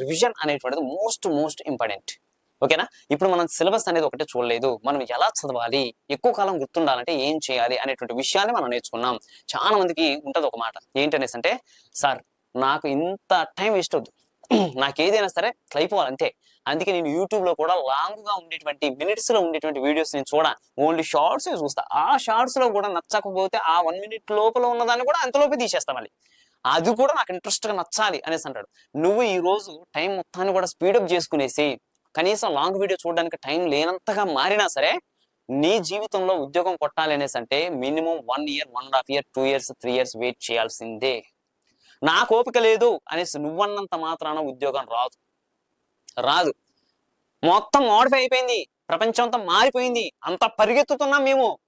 Revision అనేటువంటిది most most important ఓకేనా? ఇప్పుడు మనం సిలబస్ అనేది ఒకటే చూడలేదు. మనం ఎలా చదవాలి? ఎక్కువ కాలం గుర్తుండాలంటే ఏం చేయాలి అనేటువంటి విషయాన్ని మనం నేర్చుకున్నాం. చాలా మందికి ఉంటది ఒక మాట. ఏంటనేసి అంటే సార్ నాకు ఇంత టైం వేస్ట్ అవుతుంది నాకు ఏదైనా సరే ఇట్లా అయిపోవాలి అంతే అందుకే నేను యూట్యూబ్లో కూడా లాంగ్గా ఉండేటువంటి మినిట్స్లో ఉండేటువంటి వీడియోస్ నేను చూడ. ఓన్లీ షార్ట్స్ చూస్తా. ఆ షార్ట్స్లో కూడా నచ్చకపోతే ఆ వన్ మినిట్ లోపల ఉన్నదాన్ని కూడా అంతలోపే తీసేస్తాం మళ్ళీ. అది కూడా నాకు ఇంట్రెస్ట్గా నచ్చాలి అనేసి అంటాడు. నువ్వు ఈ రోజు టైం మొత్తాన్ని కూడా స్పీడప్ చేసుకునేసి కనీసం లాంగ్ వీడియో చూడడానికి టైం లేనంతగా మారినా సరే నీ జీవితంలో ఉద్యోగం కొట్టాలి అనేసి అంటే minimum one year one and half year two years three years wait చేయాల్సిందే. నాకు ఓపిక లేదు అనేసి నువ్వన్నంత మాత్రాన ఉద్యోగం రాదు. రాదు. మొత్తం మోడిఫై అయిపోయింది. ప్రపంచం అంతా మారిపోయింది. అంత పరిగెత్తుతున్నాం మేము.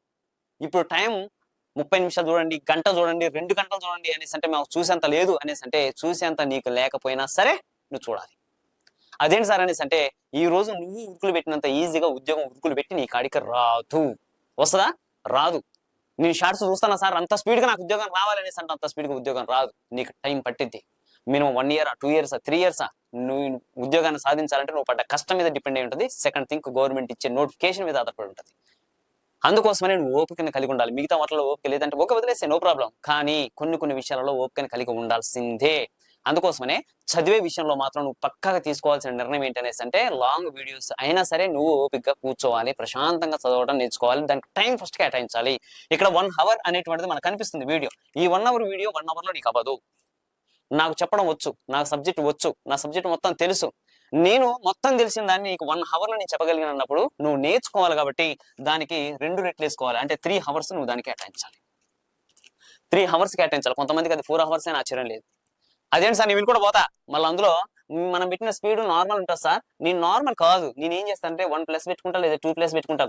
ఇప్పుడు టైం ముప్పై నిమిషాలు చూడండి గంట చూడండి రెండు గంటలు చూడండి అనేసి అంటే మాకు చూసేంత లేదు అనేసి అంటే చూసేంత నీకు లేకపోయినా సరే నువ్వు చూడాలి. అదేంటి సార్ అనేసి అంటే ఈ రోజు నువ్వు ఉరుకులు పెట్టినంత ఈజీగా ఉద్యోగం ఉరుకులు పెట్టి నీ కాడికి రాదు. వస్తుందా? రాదు. నేను షార్ట్స్ చూస్తానా సార్? అంత స్పీడ్గా నాకు ఉద్యోగం రావాలనేసి అంటే అంత స్పీడ్గా ఉద్యోగం రాదు. నీకు టైం పట్టిద్ది. Minimum one year two years three years? నువ్వు ఉద్యోగాన్ని సాధించాలంటే నువ్వు పడ్డ కష్టం మీద డిపెండ్ అయి ఉంటుంది. సెకండ్ థింక్ గవర్నమెంట్ ఇచ్చే నోటిఫికేషన్ మీద ఆధారపడి ఉంటుంది. అందుకోసమనే నువ్వు ఓపికను కలిగి ఉండాలి. మిగతా వాటిలో ఓపిక లేదంటే ఓకే వదిలేసే నో ప్రాబ్లం కానీ కొన్ని కొన్ని విషయాలలో ఓపికను కలిగి ఉండాల్సిందే. అందుకోసమనే చదివే విషయంలో మాత్రం నువ్వు పక్కగా తీసుకోవాల్సిన నిర్ణయం ఏంటనేసి అంటే లాంగ్ వీడియోస్ అయినా సరే నువ్వు ఓపికగా కూర్చోవాలి ప్రశాంతంగా చదవడం నేర్చుకోవాలి దానికి టైం ఫస్ట్ కేటాయించాలి. ఇక్కడ వన్ అవర్ అనేటువంటిది మనకు కనిపిస్తుంది వీడియో ఈ వన్ అవర్ వీడియో వన్ అవర్లో నీకు అవ్వదు. నాకు చెప్పడం వచ్చు నాకు సబ్జెక్ట్ వచ్చు నా సబ్జెక్ట్ మొత్తం తెలుసు. నేను మొత్తం తెలిసిన దాన్ని నీకు వన్ అవర్లో నేను చెప్పగలిగినప్పుడు నువ్వు నేర్చుకోవాలి కాబట్టి దానికి రెండు రెట్లు వేసుకోవాలి. అంటే త్రీ హవర్స్ నువ్వు దానికి కేటాయించాలి. త్రీ హవర్స్ కేటాయించాలి. కొంతమందికి అది ఫోర్ హవర్స్ అని ఆశ్చర్యం లేదు. అదేంటి సార్? నేను కూడా పోతా. మళ్ళీ అందులో మనం పెట్టిన స్పీడ్ నార్మల్ ఉంటుంది సార్. నేను నార్మల్ కాదు. నేను ఏం చేస్తా అంటే వన్ ప్లస్ పెట్టుకుంటా లేదా టూ ప్లస్ పెట్టుకుంటా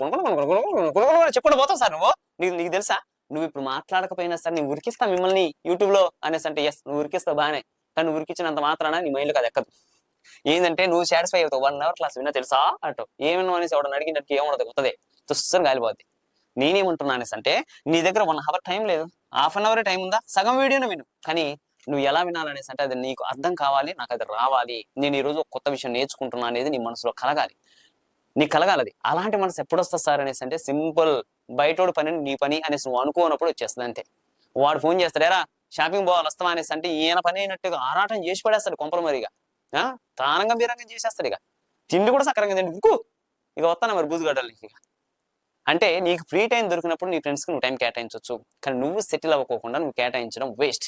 చెప్పుకుంటూ పోతావు సార్ నువ్వు. నీకు నీకు తెలుసా? నువ్వు ఇప్పుడు మాట్లాడకపోయినా సార్ నేను ఉరికిస్తా మిమ్మల్ని యూట్యూబ్లో అనేసి అంటే ఎస్ నువ్వు ఉరికిస్తావు బాగానే. కానీ ఉరికించినంత మాత్రాన నీ మైండ్కి అది ఎక్కదు. ఏంటంటే నువ్వు సాటిస్ఫై అవుతావు. వన్ అవర్ క్లాస్ విన్నా తెలుసా? అటు ఏమన్నా అనేసి ఎవడని అడిగినట్టు ఏమన్నది కొత్తది తుస్సని గాలిపోద్ది. నేనేమంటున్నా అనేసి అంటే నీ దగ్గర వన్ అవర్ టైం లేదు. హాఫ్ అన్ అవర్ టైం ఉందా? సగం వీడియోనే విను. కానీ నువ్వు ఎలా వినాలనేసి అంటే అది నీకు అర్థం కావాలి నాకు అది రావాలి. నేను ఈ రోజు ఒక కొత్త విషయం నేర్చుకుంటున్నా అనేది నీ మనసులో కలగాలి. నీకు కలగాలి అది. అలాంటి మనసు ఎప్పుడు వస్తుంది సార్ అనేసి అంటే సింపుల్ బయటోడు పని నీ పని అనేసి నువ్వు అనుకోనప్పుడు వచ్చేస్తుంది అంతే. వాడు ఫోన్ చేస్తాడేరా షాపింగ్ పోవాలి వస్తావా? అనేసి అంటే ఈయన పని అయినట్టుగా ఆరాటం చేసి పడేస్తాడు కొంపలు మరిగా. తానంగా బీరంగం చేసేస్తాడు ఇక. తిండి కూడా సక్రంగా తిండి. ఉక్కు. ఇక వస్తాను మరి బూజుగడ్డలు ఇక. అంటే నీకు ఫ్రీ టైం దొరికినప్పుడు నీ ఫ్రెండ్స్కి నువ్వు టైం కేటాయించవచ్చు కానీ నువ్వు సెటిల్ అవ్వకోకుండా నువ్వు కేటాయించడం వేస్ట్.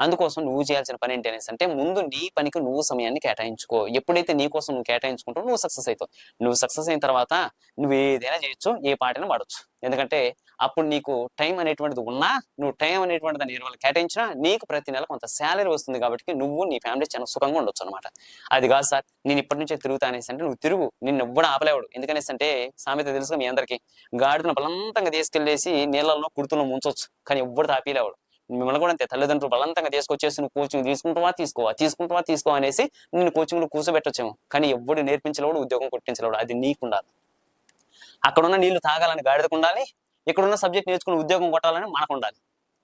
అందుకోసం నువ్వు చేయాల్సిన పని ఏంటి అనేసి అంటే ముందు నీ పనికి నువ్వు సమయాన్ని కేటాయించుకో. ఎప్పుడైతే నీ కోసం నువ్వు కేటాయించుకుంటావు నువ్వు సక్సెస్ అవుతావు. నువ్వు సక్సెస్ అయిన తర్వాత నువ్వు ఏదైనా చేయొచ్చు ఏ పాటైనా పాడవచ్చు ఎందుకంటే అప్పుడు నీకు టైం అనేటువంటిది ఉన్నా నువ్వు టైం అనేటువంటి దాన్ని ఇరవై కేటాయించినా నీకు ప్రతి నెల కొంత శాలరీ వస్తుంది కాబట్టి నువ్వు నీ ఫ్యామిలీ చాలా సుఖంగా ఉండొచ్చు అనమాట అది కాదు సార్ నేను ఇప్పటి నుంచే తిరుగుతా అనేసి అంటే నువ్వు తిరుగు నిన్ను ఎవ్వడం ఆపలేవాడు. ఎందుకనేసి అంటే సామెత తెలుసు మీ అందరికీ గాడిన బలంతంగా తీసుకెళ్ళేసి నీళ్ళలో కుర్తులో ముంచొచ్చు కానీ ఎవ్వడు తాపీలేవాడు మిమ్మల్ని కూడా అంతే తల్లిదండ్రులు బలంతంగా తీసుకొచ్చేసి నువ్వు కోచింగ్ తీసుకుంటావా తీసుకోవా తీసుకుంటావా తీసుకో అనేసి నేను కోచింగ్లో కూర్చోబెట్టొచ్చేమో కానీ ఎవ్వడు నేర్పించలేవాడు ఉద్యోగం కొట్టించలేవాడు అది నీకుండాలి. అక్కడ అక్కడున్న నీళ్ళు తాగాలని గాడిదకు ఉండాలి ఇక్కడున్న సబ్జెక్ట్ నేర్చుకుని ఉద్యోగం కొట్టాలని మనకు ఉండాలి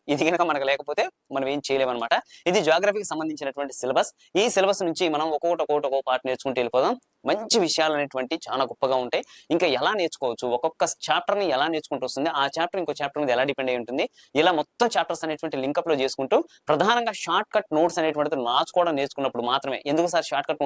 ఇది కనుక మనకు లేకపోతే మనం ఏం చేయలేమన్నమాట. ఇది జాగ్రఫీకి సంబంధించినటువంటి సిలబస్ ఈ సిలబస్ నుంచి మనం ఒక్కొక్కటి ఒక్కొక్కటి ఒక్కొక్క పార్ట్ నేర్చుకుంటూ వెళ్ళిపోదాం. మంచి విషయాలు అనేటువంటి చాలా గొప్పగా ఉంటాయి. ఇంకా ఎలా నేర్చుకోవచ్చు? ఒక్కొక్క చాప్టర్ని ఎలా నేర్చుకుంటూ వస్తుంది? ఆ చాప్టర్ ఇంకో చాప్టర్ మీద ఎలా డిపెండ్ అయి ఉంటుంది? ఇలా మొత్తం చాప్టర్స్ అనేటువంటి లింకప్లో చేసుకుంటూ ప్రధానంగా షార్ట్ కట్ నోట్స్ అనేటువంటిది రాసుకోవడం నేర్చుకున్నప్పుడు మాత్రమే. ఎందుకు సార్ షార్ట్ కట్